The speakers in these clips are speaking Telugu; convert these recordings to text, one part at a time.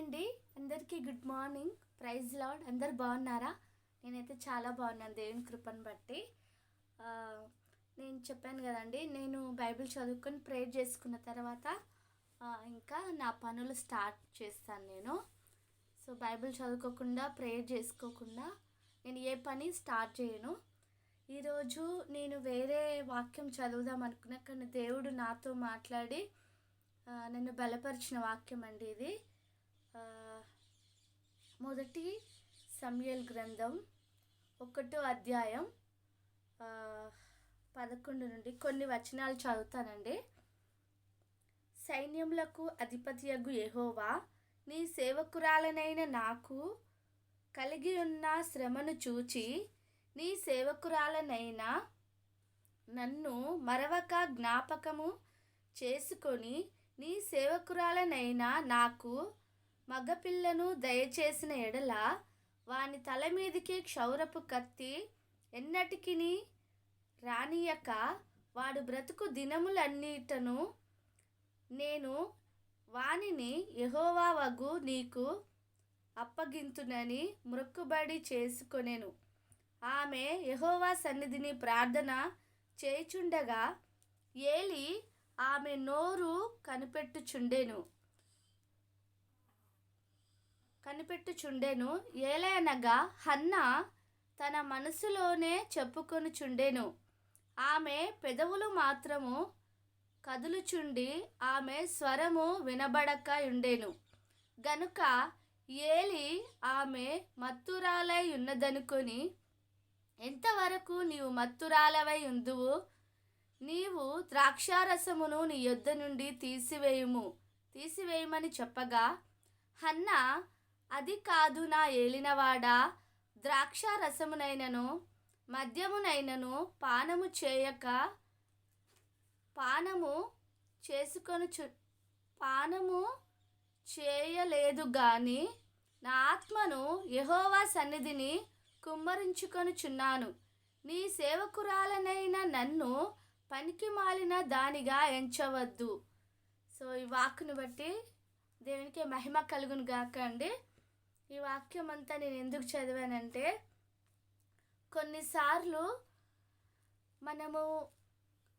అండి. అందరికీ గుడ్ మార్నింగ్. ప్రైజ్ లాడ్ అందరు బాగున్నారా? నేనైతే చాలా బాగున్నాను. దేవుని కృపను బట్టి. నేను చెప్పాను కదండి నేను బైబిల్ చదువుకొని ప్రేయర్ చేసుకున్న తర్వాత ఇంకా నా పనులు స్టార్ట్ చేస్తాను నేను. సో బైబిల్ చదువుకోకుండా ప్రేయర్ చేసుకోకుండా నేను ఏ పని స్టార్ట్ చేయను. ఈరోజు నేను వేరే వాక్యం చదువుదాం అనుకున్నా కానీ దేవుడు నాతో మాట్లాడి నన్ను బలపరిచిన వాక్యం అండి ఇది. మొదటి సమయల్ గ్రంథం ఒకటో అధ్యాయం పదకొండు నుండి కొన్ని వచనాలు చదువుతానండి. సైన్యములకు అధిపతియగు ఎహోవా నీ సేవకురాలనైన నాకు కలిగి ఉన్న శ్రమను చూచి నీ సేవకురాలనైన నన్ను మరవక జ్ఞాపకము చేసుకొని నీ సేవకురాలనైనా నాకు మగపిల్లను దయచేసిన ఎడల వాని తల మీదికి క్షౌరపు కత్తి ఎన్నటికిని రానియక వాడు బ్రతుకు దినములన్నిటను నేను వానిని యహోవా వగు నీకు అప్పగింతునని మొక్కుబడి చేసుకొనెను. ఆమె యహోవా సన్నిధిని ప్రార్థన చేయుచుండగా ఏలి ఆమె నోరు కనిపెట్టుచుండెను. కనిపెట్టుచుండెను. ఏలయనగా హన్న తన మనసులోనే చెప్పుకొనుచుండెను. ఆమె పెదవులు మాత్రము కదులుచుండి ఆమె స్వరము వినబడక ఉండెను గనుక ఏలి ఆమె మత్తురాలై ఉన్నదనుకొని ఎంతవరకు నీవు మత్తురాలవై ఉందువు నీవు ద్రాక్షారసమును నీ యొద్ద నుండి తీసివేయుము. తీసివేయమని చెప్పగా హన్నా అది కాదు నా ఏలినవాడా. ద్రాక్షారసమునైనను మద్యమునైనను పానము చేయక పానము చేసుకొని చు పానము చేయలేదు గాని నా ఆత్మను యహోవా సన్నిధిని కుమ్మరించుకొనుచున్నాను నీ సేవకురాలనైన నన్ను పనికి మాలిన దానిగా ఎంచవద్దు. సో ఈ వాక్ను బట్టి దేవునికి మహిమ కలుగును గాక అండి. ఈ వాక్యం అంతా నేను ఎందుకు చదివానంటే కొన్నిసార్లు మనము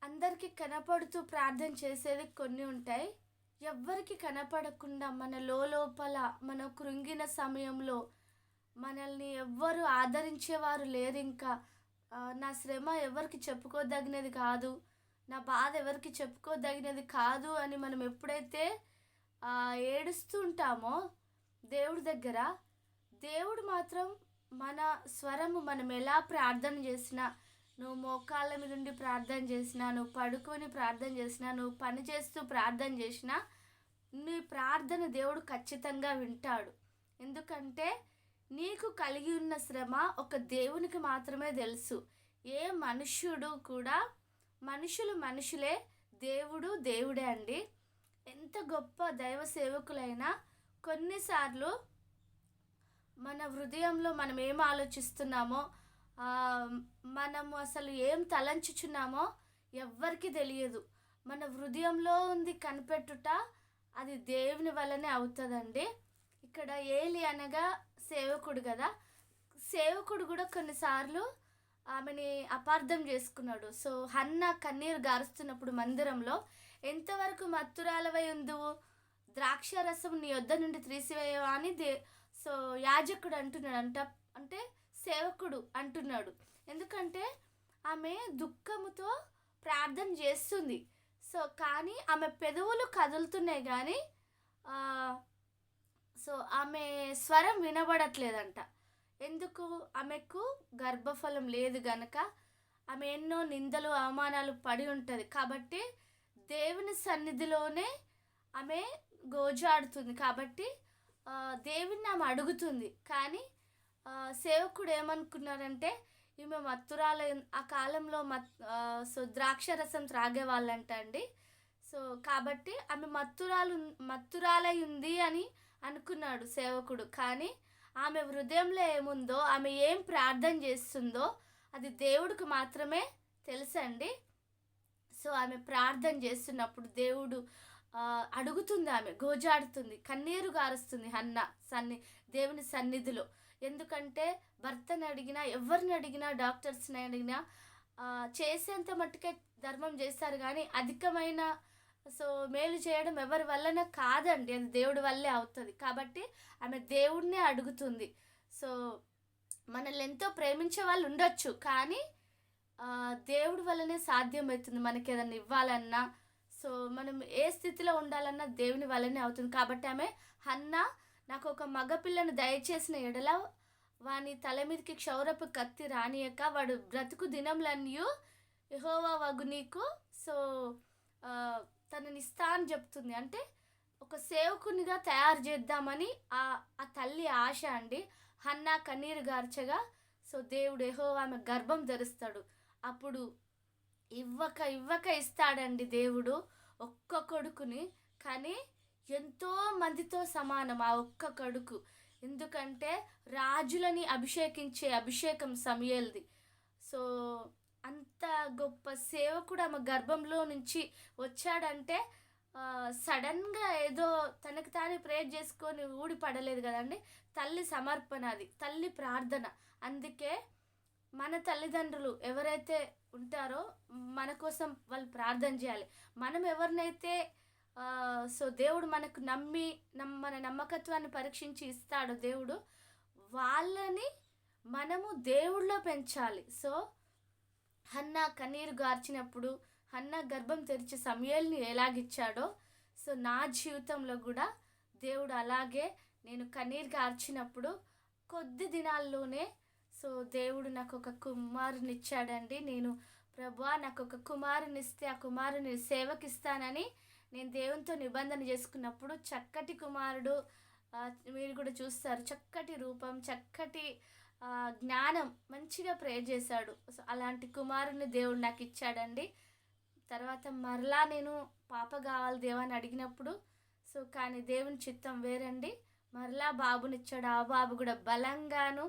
అందరికీ కనపడుతూ ప్రార్థన చేసేది కొన్ని ఉంటాయి. ఎవ్వరికి కనపడకుండా మన లోపల మన కృంగిన సమయంలో మనల్ని ఎవ్వరు ఆదరించేవారు లేరు ఇంకా నా శ్రమ ఎవరికి చెప్పుకోదగినది కాదు నా బాధ ఎవరికి చెప్పుకోదగినది కాదు అని మనం ఎప్పుడైతే ఏడుస్తూ ఉంటామో దేవుడి దగ్గర దేవుడు మాత్రం మన స్వరము మనం ఎలా ప్రార్థన చేసినా నువ్వు మోకాళ్ళ మీద ఉండి ప్రార్థన చేసినా నువ్వు పడుకొని ప్రార్థన చేసినా నువ్వు పని చేస్తూ ప్రార్థన చేసినా నీ ప్రార్థన దేవుడు ఖచ్చితంగా వింటాడు. ఎందుకంటే నీకు కలిగి ఉన్న శ్రమ ఒక దేవునికి మాత్రమే తెలుసు. ఏ మనుష్యుడు కూడా మనుషులు మనుషులే దేవుడు దేవుడే అండి. ఎంత గొప్ప దైవ సేవకులైనా కొన్నిసార్లు మన హృదయంలో మనం ఏం ఆలోచిస్తున్నామో మనము అసలు ఏం తలంచుచున్నామో ఎవ్వరికి తెలియదు. మన హృదయంలో ఉంది కనిపెట్టుట అది దేవుని వల్లనే అవుతుందండి. ఇక్కడ ఏలి అనగా సేవకుడు కదా. సేవకుడు కూడా కొన్నిసార్లు ఆమెని అపార్థం చేసుకున్నాడు. సో హన్న కన్నీరు గారుస్తున్నప్పుడు మందిరంలో ఎంతవరకు మత్తురాలవై ఉందువు? ద్రాక్ష రసం నీ వద్ద నుండి తీసివేయవా అని దే సో యాజకుడు అంటున్నాడు అంట అంటే సేవకుడు అంటున్నాడు. ఎందుకంటే ఆమె దుఃఖముతో ప్రార్థన చేస్తుంది. సో కానీ ఆమె పెదవులు కదులుతున్నాయి కానీ సో ఆమె స్వరం వినబడట్లేదంట. ఎందుకు? ఆమెకు గర్భఫలం లేదు గనక ఆమె ఎన్నో నిందలు అవమానాలు పడి ఉంటుంది. కాబట్టి దేవుని సన్నిధిలోనే ఆమె గోజాడుతుంది కాబట్టి ఆ, దేవుణ్ణి ఆమె అడుగుతుంది. కానీ సేవకుడు ఏమనుకున్నారంటే ఈమె మత్తురాల ఆ కాలంలో మత్ సో ద్రాక్ష రసం త్రాగే వాళ్ళంట అండి. సో కాబట్టి ఆమె మత్తురాలు మత్తురాలై ఉంది అని అనుకున్నాడు సేవకుడు. కానీ ఆమె హృదయంలో ఏముందో ఆమె ఏం ప్రార్థన చేస్తుందో అది దేవుడికి మాత్రమే తెలుసండి. సో ఆమె ప్రార్థన చేస్తున్నప్పుడు దేవుడు అడుగుతుంది ఆమె గోజాడుతుంది కన్నీరు గారుస్తుంది హన్న సన్ని దేవుని సన్నిధిలో. ఎందుకంటే భర్తని అడిగినా ఎవరిని అడిగినా డాక్టర్స్ని అడిగినా చేసేంత మట్టుకే ధర్మం చేస్తారు కానీ అధికమైన సో మేలు చేయడం ఎవరి వల్లన కాదండి. అది దేవుడి వల్లే అవుతుంది. కాబట్టి ఆమె దేవుడినే అడుగుతుంది. సో మనల్ని ఎంతో ప్రేమించే వాళ్ళు ఉండొచ్చు కానీ దేవుడి వల్లనే సాధ్యమవుతుంది. మనకి ఏదైనా ఇవ్వాలన్నా సో మనం ఏ స్థితిలో ఉండాలన్నా దేవుని వల్లనే అవుతుంది. కాబట్టి ఆమె హన్న నాకు ఒక మగపిల్లను దయచేసిన ఎడల వాని తల మీదకి క్షౌరపు కత్తి రానియక వాడు బ్రతుకు దినంలన్నీ యహోవా వగు నీకు. సో ఆ, తనని అని చెప్తుంది. అంటే ఒక సేవకునిగా తయారు చేద్దామని ఆ ఆ తల్లి ఆశ అండి. హన్నా కన్నీరు గార్చగా సో దేవుడు ఎహో ఆమె గర్భం ధరిస్తాడు. అప్పుడు ఇవ్వక ఇవ్వక ఇస్తాడండి దేవుడు ఒక్క కొడుకుని. కానీ ఎంతో మందితో సమానం ఆ ఒక్క కొడుకు. ఎందుకంటే రాజులని అభిషేకించే అభిషేకం సమయల్ది. సో అంత గొప్ప సేవకుడు ఆమె గర్భంలో నుంచి వచ్చాడంటే సడన్గా ఏదో తనకు తానే ప్రేర్ చేసుకొని ఊడి పడలేదు కదండి. తల్లి సమర్పణ అది తల్లి ప్రార్థన. అందుకే మన తల్లిదండ్రులు ఎవరైతే ఉంటారో మన కోసం వాళ్ళు ప్రార్థన చేయాలి. మనం ఎవరినైతే సో దేవుడు మనకు నమ్మి నమ్ మన నమ్మకత్వాన్ని పరీక్షించి ఇస్తాడో దేవుడు వాళ్ళని మనము దేవుళ్ళో పెంచాలి. సో హన్న కన్నీరు గార్చినప్పుడు హన్న గర్భం తెరిచి సమయాల్ని ఎలాగిచ్చాడో సో నా జీవితంలో కూడా దేవుడు అలాగే నేను కన్నీరు గార్చినప్పుడు కొద్ది దినాల్లోనే సో దేవుడు నాకు ఒక కుమారుని ఇచ్చాడండి నేను ప్రభా నాకు ఒక కుమారుని ఇస్తే ఆ కుమారుని సేవకిస్తానని నేను దేవునితో నిబంధన చేసుకున్నప్పుడు చక్కటి కుమారుడు మీరు కూడా చూస్తారు చక్కటి రూపం చక్కటి జ్ఞానం మంచిగా ప్రే చేశాడు. సో అలాంటి కుమారుని దేవుడు నాకు ఇచ్చాడండి తర్వాత మరలా నేను పాప కావాలి దేవాన్ని అడిగినప్పుడు సో కానీ దేవుని చిత్తం వేరండి. మరలా బాబునిచ్చాడు. ఆ బాబు కూడా బలంగాను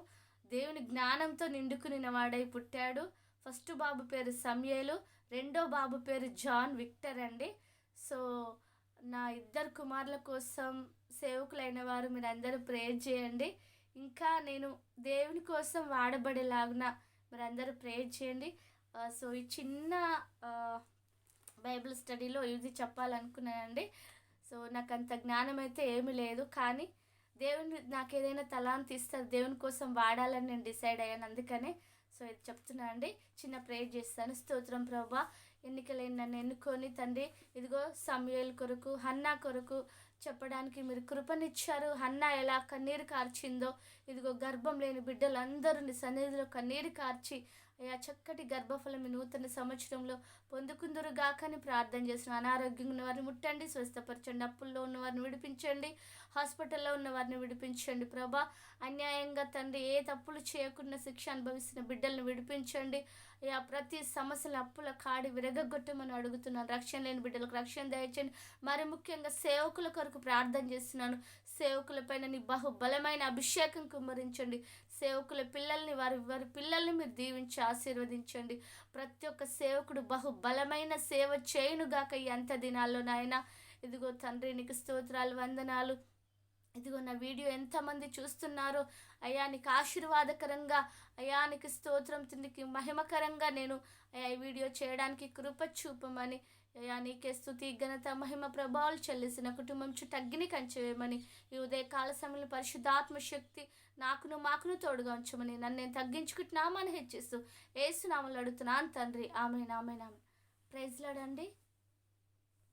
దేవుని జ్ఞానంతో నిండుకునిన వాడై పుట్టాడు. ఫస్ట్ బాబు పేరు సమయలు రెండో బాబు పేరు జాన్ విక్టర్ అండి. సో నా ఇద్దరు కుమారుల కోసం సేవకులైన వారు మీరు అందరూ ప్రేర్ చేయండి. ఇంకా నేను దేవుని కోసం వాడబడేలాగున మీరందరూ ప్రేయర్ ప్రేర్ చేయండి సో ఈ చిన్న బైబిల్ స్టడీలో ఇది చెప్పాలనుకున్నానండి. సో నాకు అంత జ్ఞానం అయితే ఏమీ లేదు. కానీ దేవుని నాకు ఏదైనా తలాంతి ఇస్తారు దేవుని కోసం వాడాలని నేను డిసైడ్ అయ్యాను. అందుకనే సో ఇది చెప్తున్నా అండి. చిన్న ప్రేయర్ చేస్తాను. స్తోత్రం ప్రభా. ఎన్నికలైన నన్ను ఎన్నుకొని తండ్రి ఇదిగో సమయల్ కొరకు హన్నా కొరకు చెప్పడానికి మీరు కృపనిచ్చారు. హన్నా ఎలా కన్నీరు కార్చిందో ఇదిగో గర్భం లేని బిడ్డలందరూ నీ సన్నిధిలో కన్నీరు కార్చి అయ్యా చక్కటి గర్భఫలం నూతన సంవత్సరంలో పొందుకుందురు గాకని ప్రార్థన చేసిన అనారోగ్యం ఉన్న వారిని ముట్టండి స్వస్థపరచండి అప్పుల్లో ఉన్న వారిని విడిపించండి హాస్పిటల్లో ఉన్న వారిని విడిపించండి ప్రభా. అన్యాయంగా తండ్రి ఏ తప్పులు చేయకుండా శిక్ష అనుభవిస్తున్న బిడ్డలను విడిపించండి. అయ్యా ప్రతి సమస్యల అప్పుల కాడి విరగొట్టమని అడుగుతున్నాను. రక్షణ లేని బిడ్డలకు రక్షణ దయచండి మరి ముఖ్యంగా సేవకుల కొరకు ప్రార్థన చేస్తున్నాను. సేవకులపైన నీ బహు బలమైన అభిషేకం కుమ్మరించండి. సేవకుల పిల్లల్ని వారి వారి పిల్లల్ని మీరు దీవించి ఆశీర్వదించండి. ప్రతి ఒక్క సేవకుడు బహు బలమైన సేవ చేయునుగాక ఎంత దినాల్లో నాయన. ఇదిగో తండ్రి నీకు స్తోత్రాలు వందనాలు. ఇదిగో నా వీడియో ఎంతమంది చూస్తున్నారో? అయానికి ఆశీర్వాదకరంగా అయానికి స్తోత్రం తిందికి మహిమకరంగా నేను అయ్యా ఈ వీడియో చేయడానికి కృప చూపమని అయా నీకే స్థుతి ఘనత మహిమ ప్రభావాలు చెల్లిసిన కుటుంబం చుట్టూ అగ్ని కంచవేయమని ఈ ఉదయ కాల సమయంలో పరిశుద్ధాత్మ శక్తి నాకును మాకును తోడుగా ఉంచమని నన్ను నేను తగ్గించుకుంటున్నామని హెచ్చిస్తూ ఏసునామలు అడుగుతున్నాను తండ్రి. ఆమె నామే నామే ప్రైజ్లాడండి.